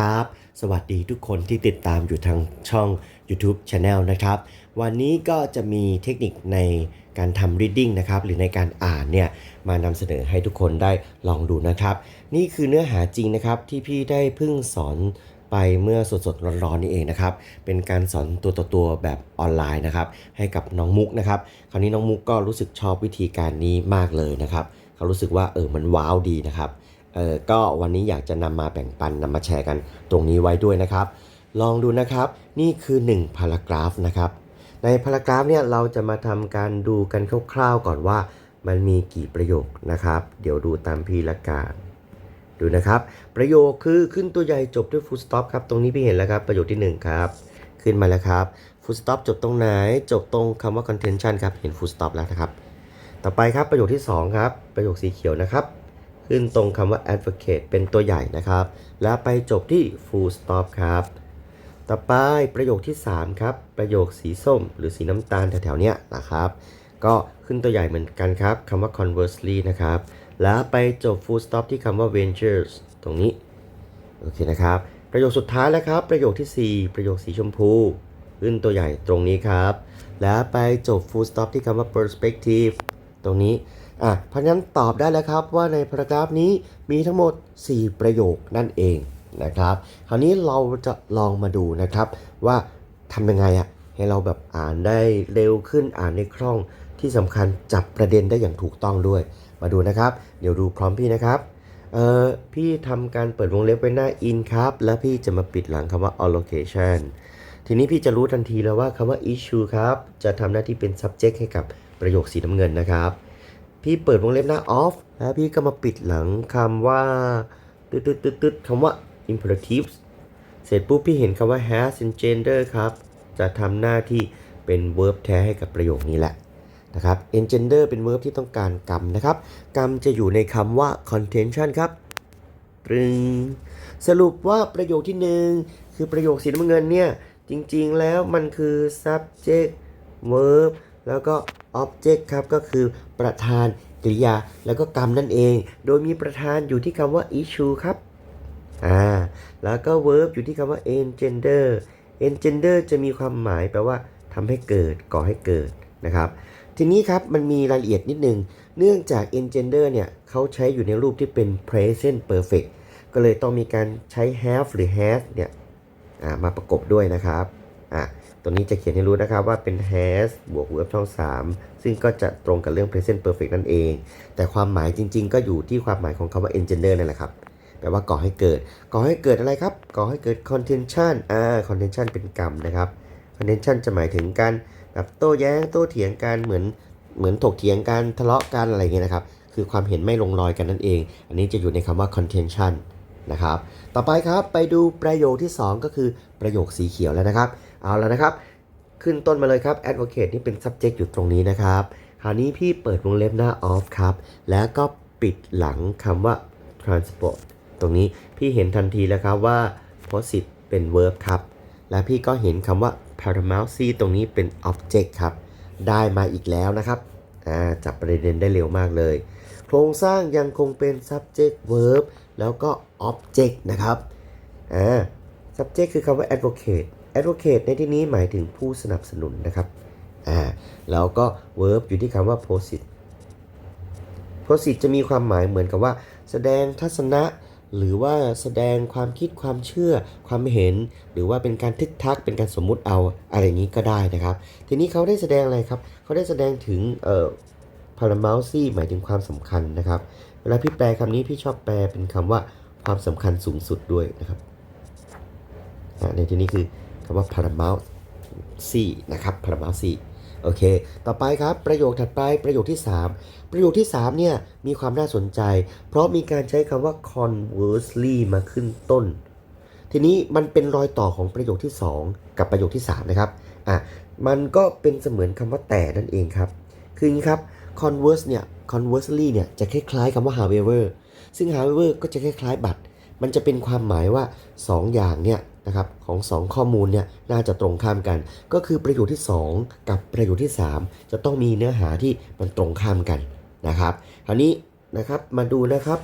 ครับสวัสดีทุกคนที่ติดตามอยู่ทางช่อง YouTube Channel นะครับ วันนี้ก็จะมีเทคนิคในการทำ reading นะครับ หรือในการอ่านเนี่ย มานำเสนอให้ทุกคนได้ลองดูนะครับ นี่คือเนื้อหาจริงนะครับ ที่พี่ได้เพิ่งสอนไปเมื่อสดๆร้อนๆนี่เองนะครับ เป็นการสอนตัวต่อตัวแบบออนไลน์นะครับ ให้กับน้องมุกนะครับ คราวนี้น้องมุกก็รู้สึกชอบวิธีการนี้มากเลยนะครับ เขารู้สึกว่าเออมันว้าวดีนะครับ เออก็วันนี้อยากจะนำมาแบ่งปันนำมาแชร์กันตรงนี้ไว้ด้วยนะครับ ลองดูนะครับ นี่คือ1พารากราฟนะครับ ในพารากราฟเนี่ยเราจะมาทำการดูกันคร่าวๆก่อนว่า มันมีกี่ประโยคนะครับ เดี๋ยวดูตามพี่ละกันดูนะครับ ประโยคคือขึ้นตัวใหญ่จบด้วย full stop ครับ ตรงนี้พี่เห็นแล้วครับ ประโยคที่ 1 ครับ ขึ้นมาแล้วครับ full stop จบตรงไหน จบตรงคำว่า contention ครับ เห็น full stop แล้วนะครับ ต่อไปครับประโยคที่ 2 ครับ ประโยคสีเขียวนะครับ ขึ้นตรงคำว่า advocate เป็นตัวใหญ่นะครับ แล้วไปจบที่ full stop ครับ ต่อไปประโยคที่ 3 ครับ ประโยคสีส้ม หรือสีน้ำตาลแถวๆเนี้ยนะครับ ก็ขึ้นตัวใหญ่เหมือนกันครับคำว่า conversely นะครับ แล้วไปจบ full stop ที่คำว่า ventures ตรงนี้ โอเคนะครับ ประโยคสุดท้ายแล้วครับ ประโยคทีสี่4 ประโยคสีชมพูขึ้นตัวใหญ่ตรงนี้ครับ แล้วไปจบ full stop ที่คำว่า perspective ตรงนี้ อะเพราะนั้นตอบได้แล้วครับว่าในพารากราฟนี้มีทั้งหมด 4 ประโยคนั่นเองนะครับ คราวนี้เราจะลองมาดูนะครับ ว่าทำยังไงอะให้เราแบบอ่านได้เร็วขึ้นอ่านในคล่องที่สำคัญจับประเด็นได้อย่างถูกต้องด้วย มาดูนะครับ เดี๋ยวดูพร้อมพี่นะครับเอ่อพี่ทำการเปิดวงเล็บไว้หน้า in ครับ แล้วพี่จะมาปิดหลังคำว่า allocation ทีนี้พี่จะรู้ทันทีแล้วว่าคำว่า issue ครับ จะทำหน้าที่เป็น subject ให้กับประโยคสีน้ำเงินนะครับ พี่เปิดวงเล็บหน้า off แล้วพี่ก็มาปิดหลังคำว่าตึ๊ดตึ๊ดตึ๊ดตึ๊ดคำว่า imperatives เสร็จปุ๊บพี่เห็นคำว่า has and gender ครับ จะทำหน้าที่เป็น verb แท้ให้กับประโยคนี้แหละนะครับ engender เป็น verb ที่ต้องการกรรมนะครับ กรรมจะอยู่ในคำว่า contention ครับตรึงสรุปว่าประโยคที่หนึ่งคือประโยคสีน้ำเงินเนี่ย จริงๆแล้วมันคือ subject verb แล้วก็ object ครับก็คือประธานกริยาแล้วก็กรรมนั่นเอง โดยมีประธานอยู่ที่คำว่า issue ครับอ่าแล้วก็ verb อยู่ที่คำว่า engender engender จะมีความหมายแปลว่าทำให้เกิดก่อให้เกิดนะครับ ทีนี้ครับมันมีรายละเอียดนิดนึง เนื่องจาก engender เนี่ยเขาใช้อยู่ในรูปที่เป็น present perfect ก็เลยต้องมีการใช้ have หรือ has เนี่ยอ่ามาประกบด้วยนะครับอ่า ตัวนี้จะเขียนให้รู้นะครับว่าเป็น has บวก verb ช่อง 3 ซึ่งก็จะตรงกับเรื่อง present perfect นั่นเอง แต่ความหมายจริง ๆ ก็อยู่ที่ความหมายของคำว่า engender นั่นแหละครับแปลว่าก่อให้เกิด ก่อให้เกิดอะไรครับ ก่อให้เกิด contention อ่า contention เป็นกรรมนะครับ contention จะหมายถึงการแบบโต้แย้ง โต้เถียงกันเหมือนเหมือนถกเถียงกันทะเลาะกันอะไรอย่างเงี้ยนะครับ คือความเห็นไม่ลงรอยกันนั่นเอง อันนี้จะอยู่ในคำว่า contention นะครับ ต่อไปครับไปดูประโยคที่ 2 ก็คือประโยคสีเขียวแล้วนะครับ เอาแล้วนะครับ ขึ้นต้นมาเลยครับ advocate นี่เป็น subject อยู่ตรงนี้นะครับ คราวนี้พี่เปิดวงเล็บหน้า off ครับ แล้วก็ปิดหลังคำว่า transport ตรงนี้พี่เห็นทันทีแล้วครับว่า possessive เป็น verb ครับ และพี่ก็เห็นคำว่า paramount c ตรงนี้เป็น object ครับ ได้มาอีกแล้วนะครับจับประเด็นได้เร็วมากเลย โครงสร้างยังคงเป็น subject verb แล้วก็ object นะครับ subject คือคำว่า advocate advocate ในที่นี้หมายถึงผู้สนับสนุนนะครับ อ่า แล้วก็ verb อยู่ที่คำว่า possessive possessive จะมีความหมายเหมือนกับว่า แสดงทัศนะ หรือว่าแสดงความคิดความเชื่อ ความเห็น หรือว่าเป็นการทึกทัก เป็นการสมมุติเอาอะไรอย่างนี้ก็ได้นะครับ ทีนี้เขาได้แสดงอะไรครับ เขาได้แสดงถึง เอ่อ paramountcy หมายถึงความสำคัญนะครับ เวลาพี่แปลคำนี้พี่ชอบแปลเป็นคำว่าความสำคัญสูงสุดด้วยนะครับในที่นี้คือำว่า Paramount C นะครับ Paramount C โอเค ต่อไปครับประโยคถัดไปประโยคที่ 3 ประโยคที่3เนี่ยมีความน่าสนใจ เพราะมีการใช้คำว่า conversely มาขึ้นต้น ทีนี้มันเป็นรอยต่อของประโยคที่ 2 กับประโยคที่ 3 นะครับ อะ มันก็เป็นเสมือนคำว่าแต่นั่นเองครับ คืออย่างนี้ครับ converse เนี่ย conversely เนี่ยจะคล้ายๆคำว่า however ซึ่ง however ก็จะคล้ายๆบัตร มันจะเป็นความหมายว่า 2 อย่างเนี่ยนะครับของ 2 ข้อมูลเนี่ยน่าจะตรงข้ามกัน ก็คือประโยคที่ 2 กับประโยคที่ 3 จะต้องมีเนื้อหาที่มันตรงข้ามกันนะครับคราวนี้นะครับมาดูนะครับ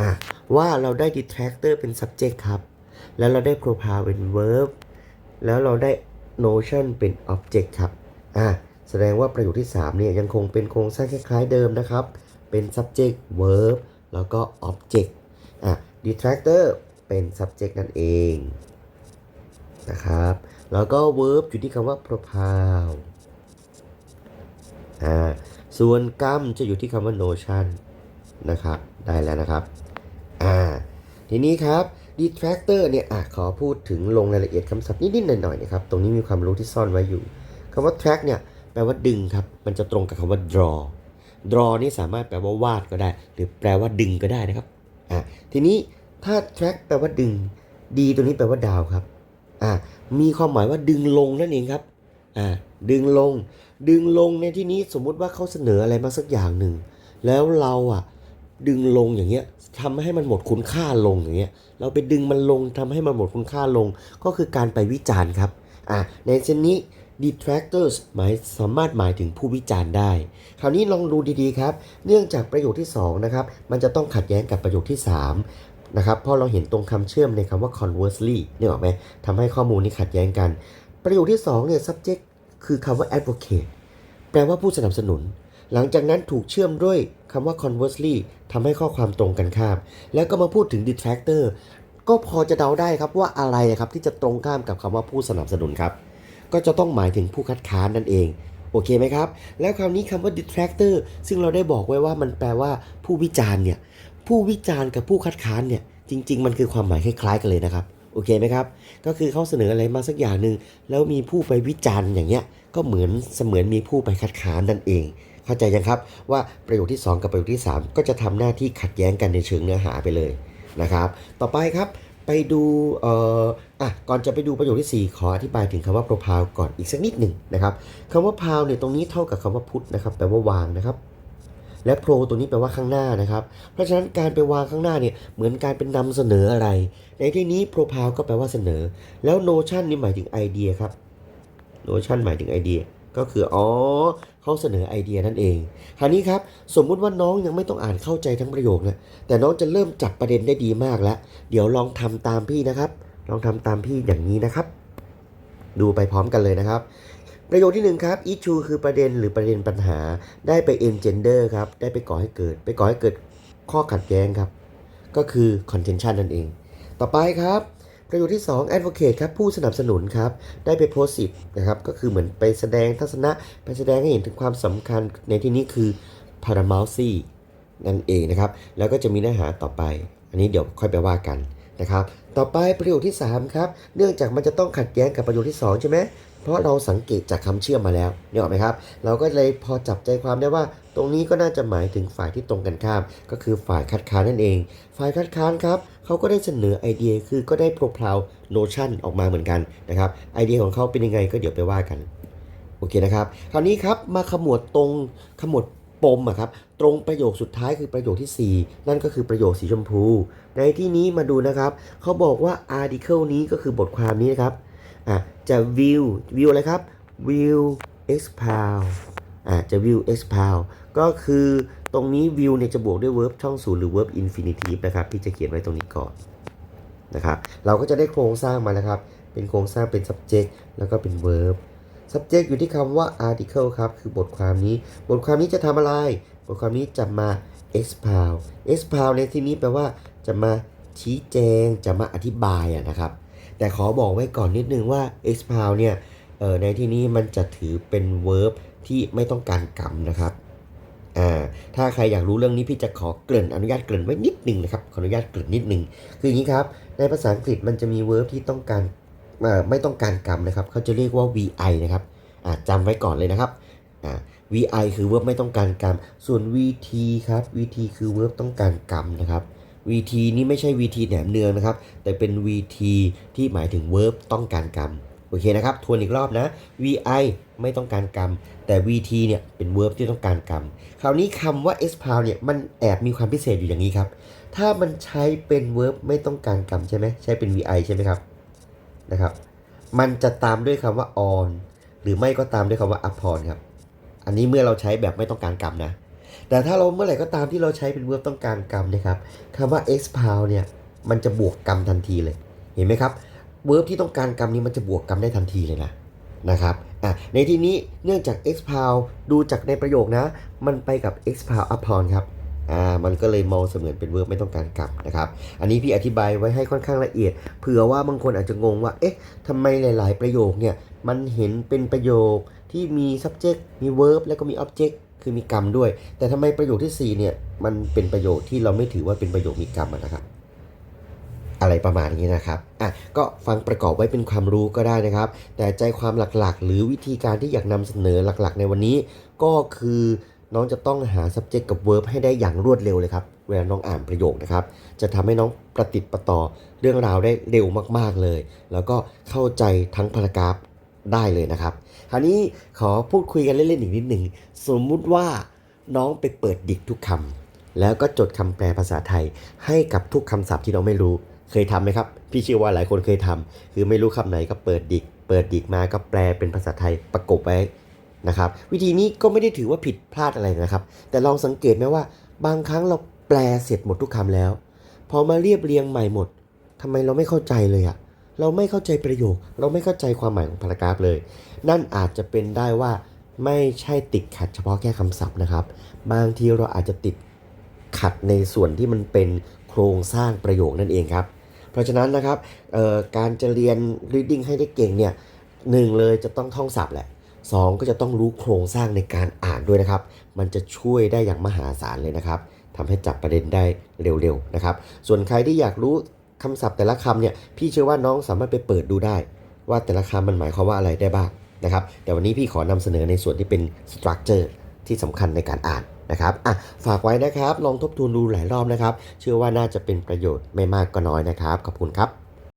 อะว่าเราได้ detractor เป็น subject ครับ แล้วเราได้ propal เป็น verb แล้วเราได้ notion เป็น object ครับอะแสดงว่าประโยคที่3เนี่ยยังคงเป็นโครงสร้างคล้ายๆเดิมนะครับ เป็น subject verb แล้วก็ object อะ detractor เป็น subject นั่นเองนะครับ แล้วก็ verb อยู่ที่คำว่า propal อ่า ส่วนกรรมจะอยู่ที่คำว่า notion นะครับ ได้แล้วนะครับ อ่า ทีนี้ครับ detractor เนี่ยอะขอพูดถึงลงรายละเอียดคำศัพท์นิดๆหน่อยๆนะครับ ตรงนี้มีความรู้ที่ซ่อนไว้อยู่คำว่า track เนี่ยแปลว่าดึงครับ มันจะตรงกับคำว่า draw draw นี่สามารถแปลว่าวาดก็ได้ หรือแปลว่าดึงก็ได้นะครับ อ่าทีนี้ถ้า track แปลว่าดึงดีตัวนี้แปลว่าดาวครับอ่ามีความหมายว่าดึงลงนั่นเองครับอ่าดึงลง ดึงลงในที่นี้สมมุติว่าเขาเสนออะไรมาสักอย่างหนึ่ง แล้วเราอะดึงลงอย่างเงี้ยทำให้มันหมดคุณค่าลงอย่างเงี้ยเราไปดึงมันลงทำให้มันหมดคุณค่าลง ก็คือการไปวิจารณ์ครับอ่าในเช่นนี้ detractors หมายสามารถหมายถึงผู้วิจารณ์ได้ คราวนี้ลองดูดีๆครับ เนื่องจากประโยคที่สองนะครับ มันจะต้องขัดแย้งกับประโยคที่สามนะครับ เพราะเราเห็นตรงคำเชื่อมในคำว่า conversely เนี่ยหรอไหมทำให้ข้อมูลนี้ขัดแย้งกัน ประโยคที่สองเนี่ย subject คือคำว่า advocate แปลว่าผู้สนับสนุน หลังจากนั้นถูกเชื่อมด้วยคำว่า conversely ทำให้ข้อความตรงกันข้าม แล้วก็มาพูดถึง detractor ก็พอจะเดาได้ครับว่าอะไรครับที่จะตรงข้ามกับคำว่าผู้สนับสนุนครับ ก็จะต้องหมายถึงผู้คัดค้านนั่นเอง โอเคไหมครับ แล้วคราวนี้คำว่า detractor ซึ่งเราได้บอกไว้ว่ามันแปลว่าผู้วิจารณ์เนี่ย ผู้วิจารณ์กับผู้คัดค้านเนี่ย จริง ๆ มันคือความหมายคล้าย ๆ กันเลยนะครับ โอเคไหมครับ ก็คือเขาเสนออะไรมาสักอย่างหนึ่งแล้วมีผู้ไปวิจารณ์อย่างเงี้ย ก็เหมือนเสมือนมีผู้ไปคัดค้านนั่นเอง เข้าใจยังครับว่าประโยคที่ 2 กับประโยคที่ 3 ก็จะทำหน้าที่ขัดแย้งกันในเชิงเนื้อหาไปเลยนะครับ ต่อไปครับ ไปดูเอะก่อนจะไปดูประโยคที่ 4 ขออธิบายถึงคำว่า propal ก่อนอีกสักนิดหนึ่งนะครับคำว่า pal เนี่ยตรงนี้เท่ากับคำว่า put นะครับแปลว่าวางนะครับและ pro ตัวนี้แปลว่าข้างหน้านะครับ เพราะฉะนั้นการไปวางข้างหน้าเนี่ยเหมือนการเป็นนำเสนออะไร ในที่นี้ propal ก็แปลว่าเสนอ แล้ว notion นี่หมายถึงไอเดียครับ notion หมายถึงไอเดีย ก็คืออ๋อเขาเสนอไอเดียนั่นเอง คราวนี้ครับสมมุติว่าน้องยังไม่ต้องอ่านเข้าใจทั้งประโยคนะแต่น้องจะเริ่มจับประเด็นได้ดีมากแล้ว เดี๋ยวลองทำตามพี่นะครับ ลองทำตามพี่อย่างนี้นะครับ ดูไปพร้อมกันเลยนะครับ ประโยคที่หนึ่งครับ issue คือประเด็นหรือประเด็นปัญหา ได้ไป engender ครับ ได้ไปก่อให้เกิด ไปก่อให้เกิดข้อขัดแย้งครับ ก็คือ contention นั่นเอง ต่อไปครับประโยคที่ 2 advocate ครับ ผู้สนับสนุนครับ ได้ไป positive นะครับ ก็คือเหมือนไปแสดงทัศนะ ไปแสดงให้เห็นถึงความสำคัญในที่นี้คือ paramountcy นั่นเองนะครับ แล้วก็จะมีเนื้อหาต่อไป อันนี้เดี๋ยวค่อยไปว่ากัน นะครับต่อไปประโยคที่ 3 ครับ เนื่องจากมันจะต้องขัดแย้งกับประโยคที่ 2 ใช่ไหมเพราะเราสังเกตจากคำเชื่อมมาแล้วเนี่ยหรอไหมครับ เราก็เลยพอจับใจความได้ว่า ตรงนี้ก็น่าจะหมายถึงฝ่ายที่ตรงกันข้าม ก็คือฝ่ายคัดค้านนั่นเอง ฝ่ายคัดค้านครับเขาก็ได้เสนอไอเดียคือก็ได้ propal notion ออกมาเหมือนกันนะครับไอเดียของเขาเป็นยังไงก็เดี๋ยวไปว่ากันโอเคนะครับ คราวนี้ครับมาขมวดตรงขมวด ปมอะครับตรงประโยคสุดท้ายคือประโยคทีสี่ 4 นั่นก็คือประโยคสีชมพู ในที่นี้มาดูนะครับเขาบอกว่า article นี้ก็คือบทความนี้นะครับอะจะ view view อะไรครับ view expound อะจะ view expound ก็คือตรงนี้ view เนี่ยจะบวกด้วย verb ช่องศูนย์หรือ verb infinitive นะครับพี่จะเขียนไว้ตรงนี้ก่อนนะครับเราก็จะได้โครงสร้างมาแล้วครับเป็นโครงสร้างเป็น subject แล้วก็เป็น verb subject อยู่ที่คำว่า article ครับ คือบทความนี้ บทความนี้จะทำอะไร บทความนี้จะมา expound expound ในที่นี้แปลว่าจะมาชี้แจง จะมาอธิบายอะนะครับ แต่ขอบอกไว้ก่อนนิดนึงว่า expound เนี่ยเออในที่นี้มันจะถือเป็น verb ที่ไม่ต้องการกรรมนะครับอ่าถ้าใครอยากรู้เรื่องนี้พี่จะขอเกริ่นอนุญาตเกริ่นไว้นิดนึงนะครับขออนุญาตเกริ่นนิดนึงคืออย่างนี้ครับในภาษาอังกฤษมันจะมี verb ที่ต้องการ ไม่ต้องการกรรมนะครับเขาจะเรียกว่า vi นะครับอ่าจำไว้ก่อนเลยนะครับ vi คือ verb ไม่ต้องการกรรม ส่วน vt ครับ vt คือ verb ต้องการกรรมนะครับ vt นี่ไม่ใช่ vt แหนมเนืองนะครับ แต่เป็น vt ที่หมายถึง verb ต้องการกรรมโอเคนะครับ ทวนอีกรอบนะ vi ไม่ต้องการกรรม แต่ vt เนี่ยเป็น verb ที่ต้องการกรรม คราวนี้คำว่า expound เนี่ยมันแอบมีความพิเศษอยู่อย่างนี้ครับ ถ้ามันใช้เป็น verb ไม่ต้องการกรรมใช่ไหมใช้เป็น vi ใช่ไหมครับ นะครับ มันจะตามด้วยคำว่า on หรือไม่ก็ตามด้วยคำว่า upon ครับ อันนี้เมื่อเราใช้แบบไม่ต้องการกรรมนะ แต่ถ้าเราเมื่อไหร่ก็ตามที่เราใช้เป็น verb ต้องการกรรมนะครับคำว่า expound เนี่ย มันจะบวกกรรมทันทีเลย เห็นไหมครับ verb ที่ต้องการกรรมนี้มันจะบวกกรรมได้ทันทีเลยนะ นะครับอะในที่นี้เนื่องจาก expound ดูจากในประโยคนะ มันไปกับ expound upon ครับ อ่ามันก็เลยมองเสมือนเป็น verb ไม่ต้องการกรรมนะครับ อันนี้พี่อธิบายไว้ให้ค่อนข้างละเอียด เผื่อว่าบางคนอาจจะงงว่า เอ๊ะทำไมหลาย ๆ ประโยคเนี่ยมันเห็นเป็นประโยคที่มี subject มี verb แล้วก็มี object คือมีกรรมด้วย แต่ทำไมประโยคที่ 4 เนี่ย มันเป็นประโยคที่เราไม่ถือว่าเป็นประโยคมีกรรมนะครับอะไรประมาณนี้นะครับ อะ ก็ฟังประกอบไว้เป็นความรู้ก็ได้นะครับ แต่ใจความหลักๆ หรือวิธีการที่อยากนำเสนอหลักๆ ในวันนี้ ก็คือ น้องจะต้องหา subject กับ verb ให้ได้อย่างรวดเร็วเลยครับ เวลาน้องอ่านประโยคนะครับ จะทำให้น้องประติดประต่อเรื่องราวได้เร็วมากๆเลย แล้วก็เข้าใจทั้งพารากราฟได้เลยนะครับ คราวนี้ขอพูดคุยกันเล่นๆอีกนิดหนึ่ง สมมุติว่าน้องไปเปิดดิกทุกคำแล้วก็จดคำแปลภาษาไทย ให้กับทุกคำศัพท์ที่น้องไม่รู้เคยทำไหมครับ พี่เชื่อว่าหลายคนเคยทำคือไม่รู้คำไหนก็เปิดดิก เปิดดิกมาก็แปลเป็นภาษาไทยประกบไว้ นะครับวิธีนี้ก็ไม่ได้ถือว่าผิดพลาดอะไรนะครับ แต่ลองสังเกตไหมว่าบางครั้งเราแปลเสร็จหมดทุกคำแล้ว พอมาเรียบเรียงใหม่หมดทำไมเราไม่เข้าใจเลยอะเราไม่เข้าใจประโยค เราไม่เข้าใจความหมายของพารากราฟเลย นั่นอาจจะเป็นได้ว่าไม่ใช่ติดขัดเฉพาะแค่คำศัพท์นะครับ บางทีเราอาจจะติดขัดในส่วนที่มันเป็นโครงสร้างประโยคนั่นเองครับ เพราะฉะนั้นนะครับการจะเรียน reading ให้ได้เก่งเนี่ยหนึ่งเลยจะต้องท่องศัพท์แหละ สองก็จะต้องรู้โครงสร้างในการอ่านด้วยนะครับ มันจะช่วยได้อย่างมหาศาลเลยนะครับทำให้จับประเด็นได้เร็วๆนะครับ ส่วนใครที่อยากรู้คำศัพท์แต่ละคำเนี่ยพี่เชื่อว่าน้องสามารถไปเปิดดูได้ ว่าแต่ละคำมันหมายความว่าอะไรได้บ้างนะครับแต่วันนี้พี่ขอนำเสนอในส่วนที่เป็น structure ที่สำคัญในการอ่านนะครับอะฝากไว้นะครับ ลองทบทวนดูหลายรอบนะครับ เชื่อว่าน่าจะเป็นประโยชน์ไม่มากก็น้อยนะครับ ขอบคุณครับ